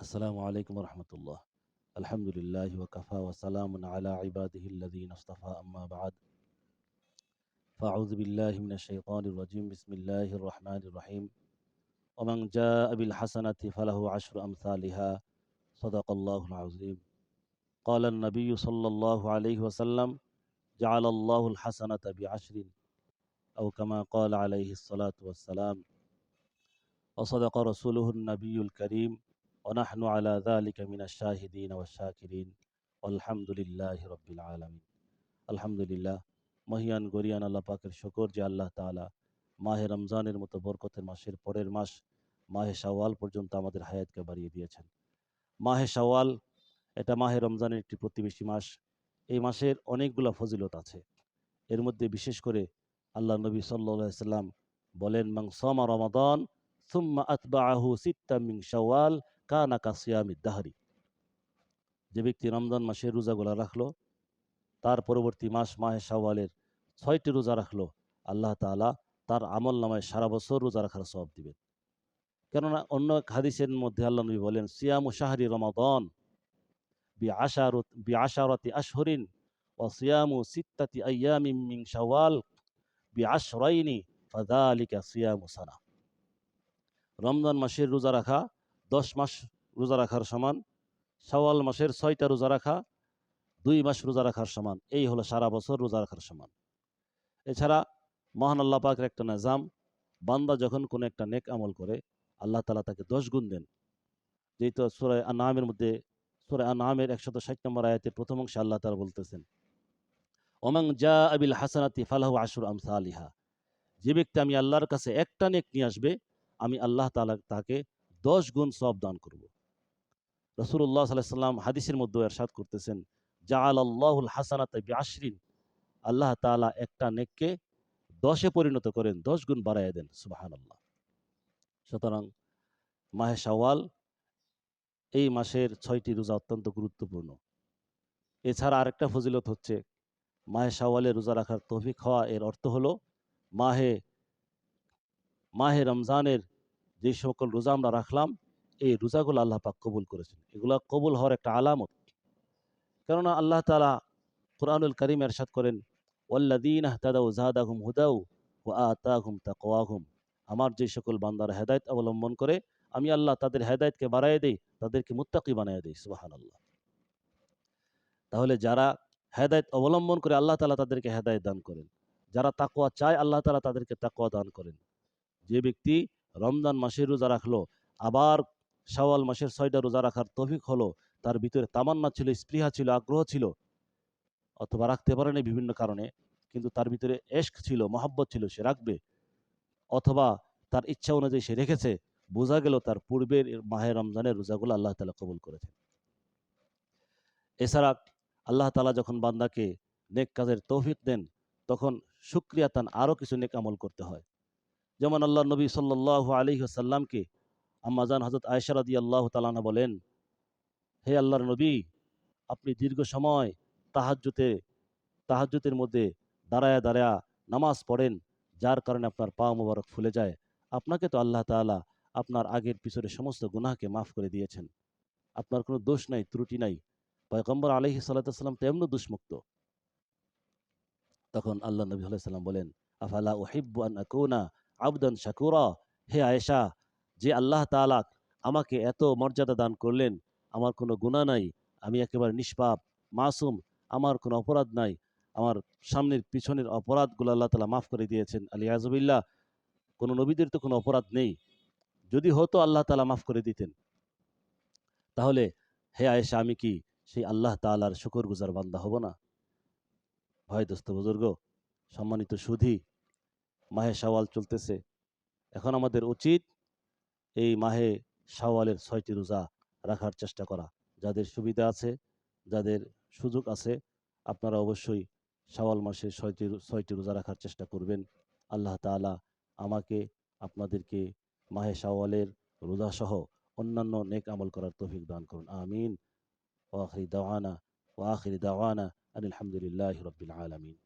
السلام عليكم ورحمة الله. الحمد لله وكفى وسلام على عباده الذين اصطفى أما بعد. فأعوذ بالله من الشيطان الرجيم. بسم الله الرحمن الرحيم. ومن جاء بالحسنة فله عشر أمثالها. صدق الله العظيم. قال النبي صلى الله عليه وسلم جعل الله الحسنة بعشر. أو كما قال عليه الصلاة والسلام وصدق رسوله النبي الكريم ونحن على ذلك من الشاهدين والشاكرين والحمد لله رب العالمين الحمد لله মহিয়ান গরিয়ান আল্লাহ পাকের শকর যে আল্লাহ তাআলা মাহে রমজানের মতো বরকতের মাসের পরের মাস মাহে শাওয়াল পর্যন্ত আমাদের হায়াতকে বাড়িয়ে দিয়েছেন মাহে শাওয়াল এটা মাহে রমজানের একটি প্রতিবেশী মাস এই মাসের অনেকগুলো ফজিলত আছে এর মধ্যে বিশেষ করে আল্লাহ নবী সাল্লাহ সাল্লাম বলেন মাং সমা রমাদান সুম্মা আতবাহু সিত্তা মিং শাওয়াল কানা কাসিয়ামি দাহারি যে ব্যক্তি রমজান মাসের রোজাগুলা রাখল, তার পরবর্তী মাস মাহে শাওয়ালের ছয়টি রোজা রাখল, আল্লাহ তাআলা তার আমল নামায় সারা বছর রোজা রাখার সব দিবেন। কেননা অন্য এক হাদিসের মধ্যে আল্লাহ নবী বলেন, সিয়ামু শাহরি রমাদন বি আশারত বি আশারতি আশহরিন ও সিয়ামু সিত্তাতি আয়ামি মিং শাওয়াল বি আশরাইনি, ফাযালিকা সিয়ামু সানা। রমজান মাসের রোজা রাখা দশ মাস রোজা রাখার সমান, শাওয়াল মাসের ছয়টা রোজা রাখা, দুই মাস রোজা রাখার সমান। এই হলো সারা বছর রোজা রাখার সমান। এছাড়া মহান আল্লাহ পাকের একটা নাজাম, বান্দা যখন কোনো একটা নেক আমল করে, আল্লাহ তালা তাকে দশ গুণ দেন। যেহেতু সুরায় আনামের মধ্যে সুরায় আনামের একশত ষাট নম্বর আয়াতের প্রথম অংশে আল্লাহ তালা বলতেছেন ওমাং জা আবিল হাসানাতি ফালাহু আশুর আমসা আলিহা যে ব্যক্তি আমি আল্লাহর কাছে একটা নেক নিয়ে আসবে, আমি আল্লাহ তালা তাকে দশ গুণ সব দান করব। রসুল্লাহ সাল্লাহ সাল্লাম হাদিসের মধ্যে এরশাদ করতেছেন জাআল আল্লাহুল হাসানাত আশরিন আল্লাহ তাআলা একটা নেককে দশে পরিণত করেন, দশ গুণ বাড়াইয়া দেন সুবাহান আল্লাহ সুতরাং মাহে শাওয়াল এই মাসের ছয়টি রোজা অত্যন্ত গুরুত্বপূর্ণ। এছাড়া আরেকটা ফজিলত হচ্ছে, মাহে শাওয়ালে রোজা রাখার তৌফিক হওয়া এর অর্থ হলো, মাহে মাহে রমজানের যে সকল রোজা আমরা রাখলাম, এই রোজাগুলো আল্লাহ পাক কবুল করেছেন। এগুলা কবুল হওয়ার একটা আলামত। কেননা আল্লাহ তালা কোরআনুল করিম এরশাদ করেন ওল্লাদিন আহতাদাউ জাহাদাহুম হুদাউ ও আতাহুম তাকওয়াহুম। আমার যে সকল বান্দার হেদায়ত অবলম্বন করে, আমি আল্লাহ তাদের হেদায়তকে বাড়াই দেই, তাদেরকে মুত্তাকি বানিয়ে দেই সুবাহান আল্লাহ তাহলে যারা হেদায়ত অবলম্বন করে আল্লাহ তালা তাদেরকে হেদায়ত দান করেন। যারা তাকোয়া চায়, আল্লাহ তালা তাদেরকে তাকোয়া দান করেন। যে ব্যক্তি রমজান মাসের রোজা রাখল, আবার শাওয়াল মাসের ছয়টা রোজা রাখার তফিক হলো, তার ভিতরে তামান্না ছিল, স্পৃহা ছিল, আগ্রহ ছিল, অথবা রাখতে পারেনি বিভিন্ন কারণে, কিন্তু তার ভিতরে এশক ছিল, মহাব্বত ছিল, সে রাখবে। অথবা তার ইচ্ছা অনুযায়ী সে রেখেছে, বোঝা গেল তার পূর্বের মাহে রমজানের রোজাগুলো আল্লাহ তালা কবুল করেছেন। এছাড়া আল্লাহ তালা যখন বান্দাকে নেক কাজের তৌফিক দেন, তখন সুক্রিয়া তান আরও কিছু নেক আমল করতে হয়। যেমন আল্লাহ নবী সাল্লাহ আলী সাল্লামকে আম্মাজান হজরত আয়সারাদি আল্লাহ তালানা বলেন, হে আল্লাহর নবী, আপনি দীর্ঘ সময় তাহাজ্জুতে, তাহাজ্জুতের মধ্যে দাঁড়ায়া দাঁড়ায়া নামাজ পড়েন, যার কারণে আপনার পা মোবারক ফুলে যায়। আপনাকে তো আল্লাহ তাআলা আপনার আগের পিছনে সমস্ত গুনাহকে মাফ করে দিয়েছেন। আপনার কোনো দোষ নাই, ত্রুটি নাই। পয়গম্বর আলহি সাল্লাম তো এমন দুষ্মুক্ত। তখন আল্লাহ নবী সাল্লাম বলেন, আফালা ওহিব্বু আন আকুনা আবদান শাকুরা। হে আয়েশা, যে আল্লাহ তাআলা আমাকে এত মর্যাদা দান করলেন, আমার কোনো গুণা নাই, আমি একেবারে নিষ্পাপ, মাসুম, আমার কোনো অপরাধ নাই, আমার সামনের পিছনের অপরাধগুলো আল্লাহ তালা মাফ করে দিয়েছেন। আলী আজবিল্লাহ কোনো নবীদের তো কোনো অপরাধ নেই। যদি হতো আল্লাহ তালা মাফ করে দিতেন। তাহলে, হে আয়েশা, আমি কি সেই আল্লাহ তালার শুকর গুজার বান্দা হব না? ভয় দোস্ত বুজুর্গ, সম্মানিত সুধি মাহে শাওয়াল চলতেছে। এখন আমাদের উচিত এই মাহে শাওয়ালের ছয়টি রোজা রাখার চেষ্টা করা। যাদের সুবিধা আছে, যাদের সুযোগ আছে, আপনারা অবশ্যই শাওয়াল মাসে ছয়টি ছয়টি রোজা রাখার চেষ্টা করবেন। আল্লাহ তাআলা আমাকে, আপনাদেরকে মাহে শাওয়ালের রোজাসহ অন্যান্য নেক আমল করার তৌফিক দান করুন। আমিন। ওয়াখিরি দাওয়ানা ওয়াখিরি দাওয়ানা আলহামদুলিল্লাহ রবিল আলমিন।